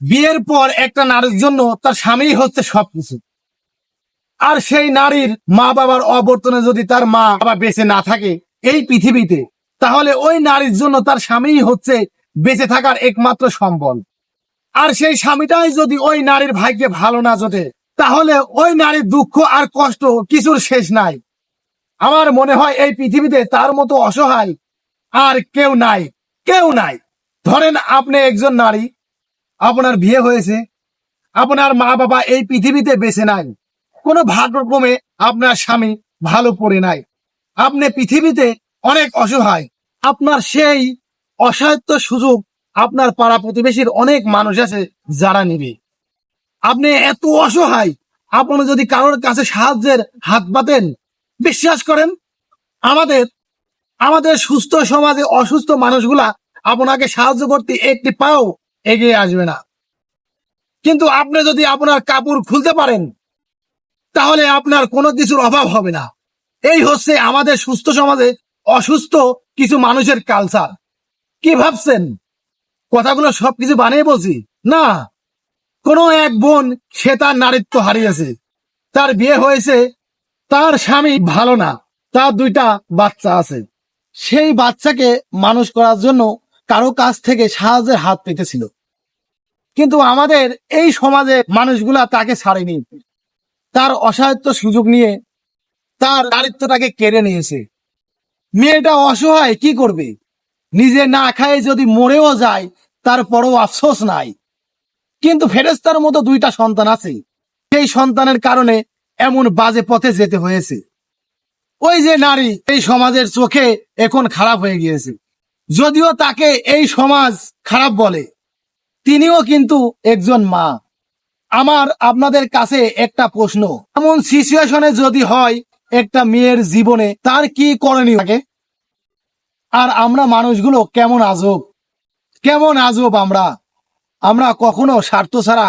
বিয়ের পর একটা নারীর জন্য তার স্বামী হচ্ছে সবকিছু। আর সেই নারীর মা বাবার অবর্তনে যদি তার মা বাবা বেঁচে না থাকে এই পৃথিবীতে, তাহলে ওই নারীর জন্য তার স্বামীই হচ্ছে বেঁচে থাকার একমাত্র সম্বল। আর সেই স্বামীটাই যদি ওই নারীর ভাইকে ভালো না জোটে, তাহলে ওই নারীর দুঃখ আর কষ্ট কিছুর শেষ নাই। আমার মনে হয় এই পৃথিবীতে তার মতো অসহায় আর কেউ নাই কেউ নাই। ধরেন আপনি একজন নারী আপনার বিয়ে হয়েছে, আপনার মা বাবা এই পৃথিবীতে বেঁচে নাই, কোনো ভাগ্যক্রমে আপনার স্বামী ভালো পড়ে নাই। আপনি পৃথিবীতে অনেক অসহায়, আপনার সেই অসাহিত্য সুযোগ আপনার পাড়া প্রতিবেশীর অনেক মানুষ আছে যারা নিবে। আপনি এত অসহায়, আপনি যদি কারোর কাছে সাহায্যের হাত পাতেন বিশ্বাস করেন, আমাদের আমাদের সুস্থ সমাজে অসুস্থ মানুষগুলা আপনাকে সাহায্য করতে একটি পাও এগিয়ে আসবে না। কিন্তু আপনি যদি আপনার কাপড় খুলতে পারেন, তাহলে আপনার কোনো কিছুর অভাব হবে না। এই হচ্ছে আমাদের সুস্থ সমাজে অসুস্থ কিছু মানুষের কালচার কি ভাবছেন? কথাগুলো সবকিছু বানিয়ে বলছি? না। কোনো এক বোন সে তার নারীত্ব হারিয়েছে। তার বিয়ে হয়েছে, তার স্বামী ভালো না, তার দুইটা বাচ্চা আছে। সেই বাচ্চাকে মানুষ করার জন্য কারও কাছ থেকে সাহায্যের হাত পেতেছিল। কিন্তু আমাদের এই সমাজে মানুষগুলা তাকে ছাড়েনি। তার অসাহিত্য সুযোগ নিয়ে তার দারিত্বটাকে কেড়ে নিয়েছে। মেয়েটা অসহায়, কি করবে? নিজে না খায় যদি মরেও যায় তারপরও আফসোস নাই। কিন্তু ফেরেস্তার মতো দুইটা সন্তান আছে। সেই সন্তানের কারণে এমন বাজে পথে যেতে হয়েছে। ওই যে নারী এই সমাজের চোখে এখন খারাপ হয়ে গিয়েছে। যদিও তাকে এই সমাজ খারাপ বলে। তিনিও কিন্তু একজন মা। আমার আপনাদের কাছে একটা প্রশ্ন। এমন সিচুয়েশনে যদি হয় একটা মেয়ের জীবনে, তার কি করণীয় থাকে? আর আমরা মানুষগুলো কেমন আজব? কেমন আজব আমরা? আমরা কখনো স্বার্থ ছাড়া,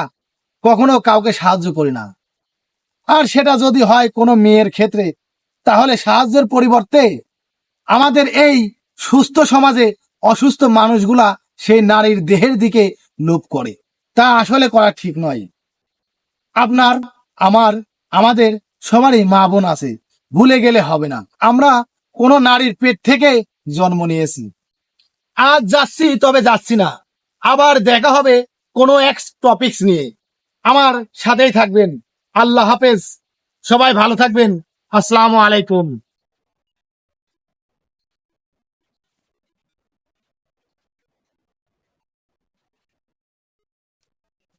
কখনো কাউকে সাহায্য করি না। আর সেটা যদি হয় কোনো মেয়ের ক্ষেত্রে, তাহলে সাহায্যের পরিবর্তে আমাদের এই সুস্থ সমাজে অসুস্থ মানুষগুলা সেই নারীর দেহের দিকে লোভ করে। তা আসলে করা ঠিক নয়। আপনার, আমার, আমাদের সবারই মা বোন আছে। ভুলে গেলে হবে না। আমরা কোনো নারীর পেট থেকে জন্ম নিয়েছি। আজ যাচ্ছি, তবে যাচ্ছি না। আবার দেখা হবে কোনো এক টপিকস নিয়ে। আমার সাথেই থাকবেন। আল্লাহ হাফেজ। সবাই ভালো থাকবেন। আসসালামু আলাইকুম।